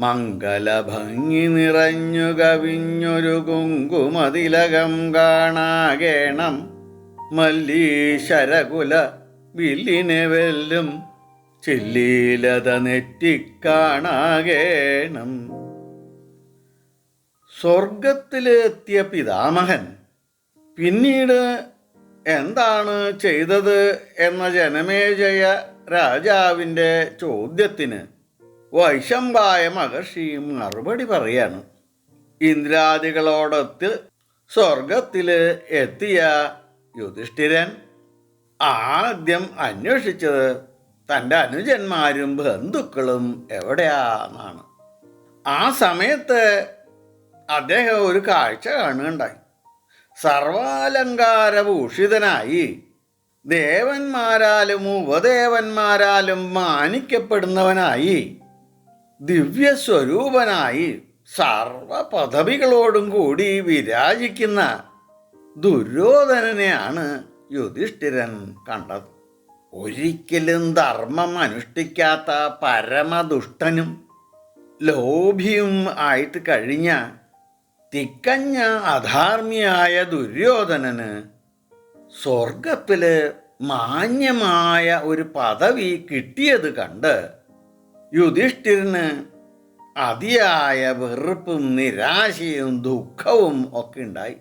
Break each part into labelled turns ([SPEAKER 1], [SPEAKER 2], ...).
[SPEAKER 1] മംഗലഭംഗി നിറഞ്ഞു കവിഞ്ഞൊരു കുങ്കുമതിലകം കാണാകേണം. മല്ലീശരകുല വില്ലിനെ വെല്ലും ചില്ലീലത നെറ്റിക്കാണാകേണം. സ്വർഗത്തിലെത്തിയ പിതാമഹൻ പിന്നീട് എന്താണ് ചെയ്തത് എന്ന ജനമേജയ രാജാവിന്റെ ചോദ്യത്തിന് വൈശമ്പായ മഹർഷി മറുപടി പറയാണ്. ഇന്ദ്രാദികളോടൊത്ത് സ്വർഗത്തിൽ എത്തിയ യുധിഷ്ഠിരൻ ആദ്യം അന്വേഷിച്ചത് തന്റെ അനുജന്മാരും ബന്ധുക്കളും എവിടെയാണെന്നാണ്. ആ സമയത്ത് അദ്ദേഹം ഒരു കാഴ്ച കാണുകയുണ്ടായി. സർവാലങ്കാരഭൂഷിതനായി ദേവന്മാരാലും ഉപദേവന്മാരാലും മാനിക്കപ്പെടുന്നവനായി ദിവ്യസ്വരൂപനായി സർവ പദവികളോടും കൂടി വിരാജിക്കുന്ന ദുര്യോധനനെയാണ് യുധിഷ്ഠിരൻ കണ്ടത്. ഒരിക്കലും ധർമ്മം അനുഷ്ഠിക്കാത്ത പരമദുഷ്ടനും ലോഭിയും ആയിട്ട് കഴിഞ്ഞ തിക്കഞ്ഞ അധാർമ്മിയായ ദുര്യോധനന് സ്വർഗത്തിൽ മാന്യമായ ഒരു പദവി കിട്ടിയത് കണ്ട് യുധിഷ്ഠിരന് അതിയായ വെറുപ്പും നിരാശയും ദുഃഖവും ഒക്കെ ഉണ്ടായി.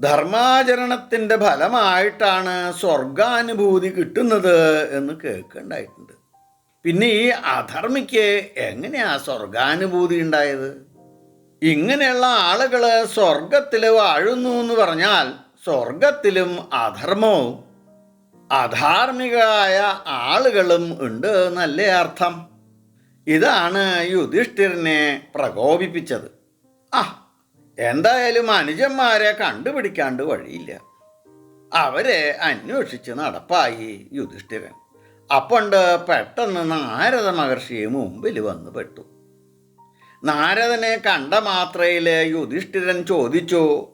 [SPEAKER 1] ധർമാചരണത്തിന്റെ ഫലമായിട്ടാണ് സ്വർഗാനുഭൂതി കിട്ടുന്നത് എന്ന് കേൾക്കുണ്ടായിട്ടുണ്ട്. പിന്നെ ഈ അധർമ്മിക്ക് എങ്ങനെയാ സ്വർഗാനുഭൂതി ഉണ്ടായത്? ഇങ്ങനെയുള്ള ആളുകൾ സ്വർഗത്തിൽ വാഴുന്നു എന്ന് പറഞ്ഞാൽ സ്വർഗത്തിലും അധർമ്മവും അധാർമികളായ ആളുകളും ഉണ്ട് എന്നല്ലേ അർത്ഥം? ഇതാണ് യുധിഷ്ഠിരനെ പ്രകോപിപ്പിച്ചത്. ആ എന്തായാലും അനുജന്മാരെ കണ്ടുപിടിക്കാണ്ട് വഴിയില്ല. അവരെ അന്വേഷിച്ച് നടപ്പായി യുധിഷ്ഠിരൻ. അപ്പണ്ട് പെട്ടെന്ന് നാരദ മഹർഷിയെ മുമ്പിൽ വന്ന് പെട്ടു. നാരദനെ കണ്ട മാത്രയിൽ യുധിഷ്ഠിരൻ ചോദിച്ചു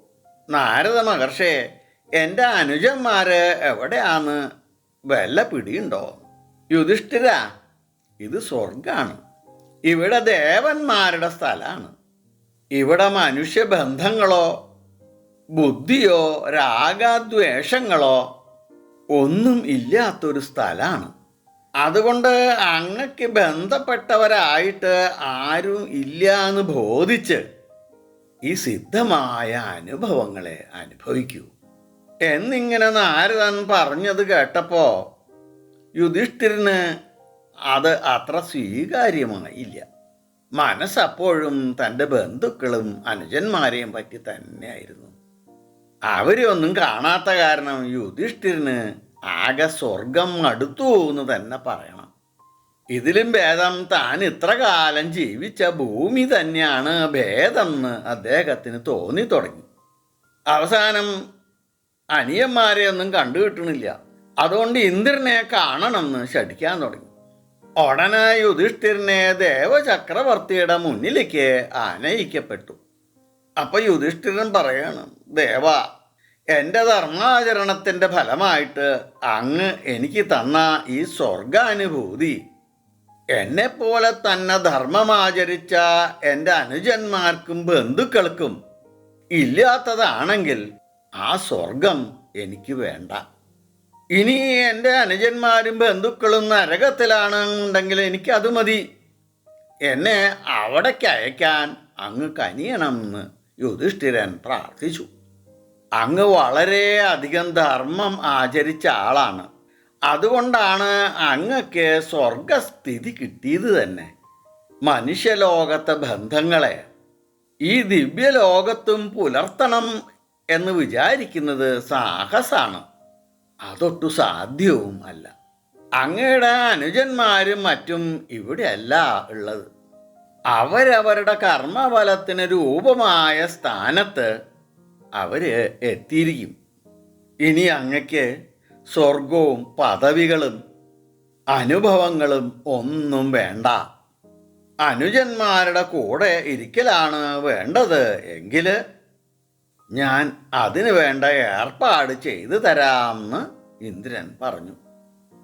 [SPEAKER 1] നാരദ മഹർഷേ എന്റെ അനുജന്മാര് എവിടെയാന്ന്? വല്ല പിടിയുണ്ടോ? യുധിഷ്ഠിര ഇത് സ്വർഗാണ്. ഇവിടെ ദേവന്മാരുടെ സ്ഥലമാണ് ഇവിടെ മനുഷ്യബന്ധങ്ങളോ ബുദ്ധിയോ രാഗദ്വേഷങ്ങളോ ഒന്നും ഇല്ലാത്തൊരു സ്ഥലമാണ് അതുകൊണ്ട് അങ്ങക്ക് ബന്ധപ്പെട്ടവരായിട്ട് ആരും ഇല്ല എന്ന് ബോധിച്ച് ഈ സിദ്ധമായ അനുഭവങ്ങളെ അനുഭവിക്കൂ. എന്നിങ്ങനെ നാരദൻ പറഞ്ഞത് കേട്ടപ്പോ യുധിഷ്ഠിരന് അത് അത്ര സ്വീകാര്യമായില്ല. മനസ്സപ്പോഴും തന്റെ ബന്ധുക്കളും അനുജന്മാരെയും പറ്റി തന്നെയായിരുന്നു. അവരെ ഒന്നും കാണാത്ത കാരണം യുധിഷ്ഠിരന് ആകെ സ്വർഗം അടുത്തു എന്ന് തന്നെ പറയണം. ഇതിലും ഭേദം താൻ ഇത്ര കാലം ജീവിച്ച ഭൂമി തന്നെയാണ് ഭേദം എന്ന് അദ്ദേഹത്തിന് തോന്നി തുടങ്ങി. അവസാനം അനിയന്മാരെ ഒന്നും കണ്ടു കിട്ടണില്ല അതുകൊണ്ട് ഇന്ദ്രനെ കാണണമെന്ന് ശഠിക്കാൻ തുടങ്ങി. ഉടനെ യുധിഷ്ഠിരനെ ദേവചക്രവർത്തിയുടെ മുന്നിലേക്ക് ആനയിക്കപ്പെട്ടു. അപ്പോൾ യുധിഷ്ഠിരൻ പറയാണ് ദേവ എന്റെ ധർമാചരണത്തിന്റെ ഫലമായിട്ട് അങ്ങ് എനിക്ക് തന്ന ഈ സ്വർഗാനുഭൂതി എന്നെപ്പോലെ തന്നെ ധർമ്മമാചരിച്ച എന്റെ അനുജന്മാർക്കും ബന്ധുക്കൾക്കും ഇല്ലാത്തതാണെങ്കിൽ ആ സ്വർഗം എനിക്ക് വേണ്ട. ഇനി എന്റെ അനുജന്മാരും ബന്ധുക്കളും നരകത്തിലാണെന്നുണ്ടെങ്കിൽ എനിക്കത് മതി. എന്നെ അവിടേക്ക് അയക്കാൻ അങ്ങ് കനിയണമെന്ന് യുധിഷ്ഠിരൻ പ്രാർത്ഥിച്ചു. അങ്ങ് വളരെ അധികം ധർമ്മം ആചരിച്ച ആളാണ്. അതുകൊണ്ടാണ് അങ്ങക്ക് സ്വർഗസ്ഥിതി കിട്ടിയത് തന്നെ. മനുഷ്യലോകത്തെ ബന്ധങ്ങളെ ഈ ദിവ്യലോകത്തും പുലർത്തണം എന്ന് വിചാരിക്കുന്നത് സാഹസാണ്. അതൊട്ടു സാധ്യവും അല്ല അങ്ങയുടെ അനുജന്മാരും മറ്റും ഇവിടെയല്ല ഉള്ളത്. അവരവരുടെ കർമ്മഫലത്തിന് രൂപമായ സ്ഥാനത്ത് അവർ എത്തിയിരിക്കും. ഇനി അങ്ങക്ക് സ്വർഗവും പദവികളും അനുഭവങ്ങളും ഒന്നും വേണ്ട. അനുജന്മാരുടെ കൂടെ ഇരിക്കലാണ് വേണ്ടത് എങ്കിൽ ഞാൻ അതിനു വേണ്ട ഏർപ്പാട് ചെയ്തു തരാമെന്ന് ഇന്ദ്രൻ പറഞ്ഞു.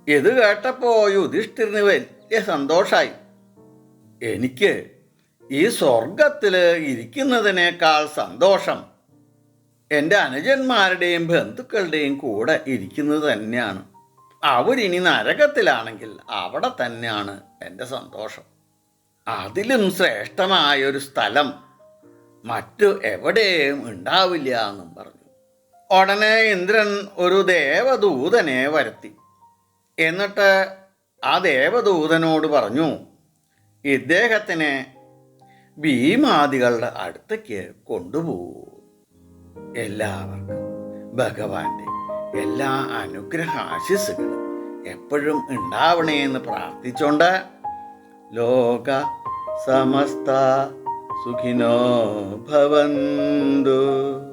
[SPEAKER 1] ഇത് കേട്ടപ്പോൾ യുധിഷ്ഠിരന് വലിയ സന്തോഷായി. എനിക്ക് ഈ സ്വർഗത്തിൽ ഇരിക്കുന്നതിനേക്കാൾ സന്തോഷം എന്റെ അനുജന്മാരുടെയും ബന്ധുക്കളുടെയും കൂടെ ഇരിക്കുന്നത് തന്നെയാണ്. അവരിനി നരകത്തിലാണെങ്കിൽ അവിടെ തന്നെയാണ് എന്റെ സന്തോഷം. അതിലും ശ്രേഷ്ഠമായൊരു സ്ഥലം മറ്റു എവിടെയും ഉണ്ടാവില്ല എന്നും പറഞ്ഞു. ഉടനെ ഇന്ദ്രൻ ഒരു ദേവദൂതനെ വരുത്തി. എന്നിട്ട് ആ ദേവദൂതനോട് പറഞ്ഞു ഇദ്ദേഹത്തിനെ ഭീമാദികളുടെ അടുത്തേക്ക് കൊണ്ടുപോകൂ. എല്ലാവർക്കും ഭഗവാന്റെ എല്ലാ അനുഗ്രഹ ആശിസ്സുകളും എപ്പോഴും ഉണ്ടാവണേ എന്ന് പ്രാർത്ഥിച്ചുകൊണ്ട് ലോക സമസ്ത सुखिनो भवन्तु।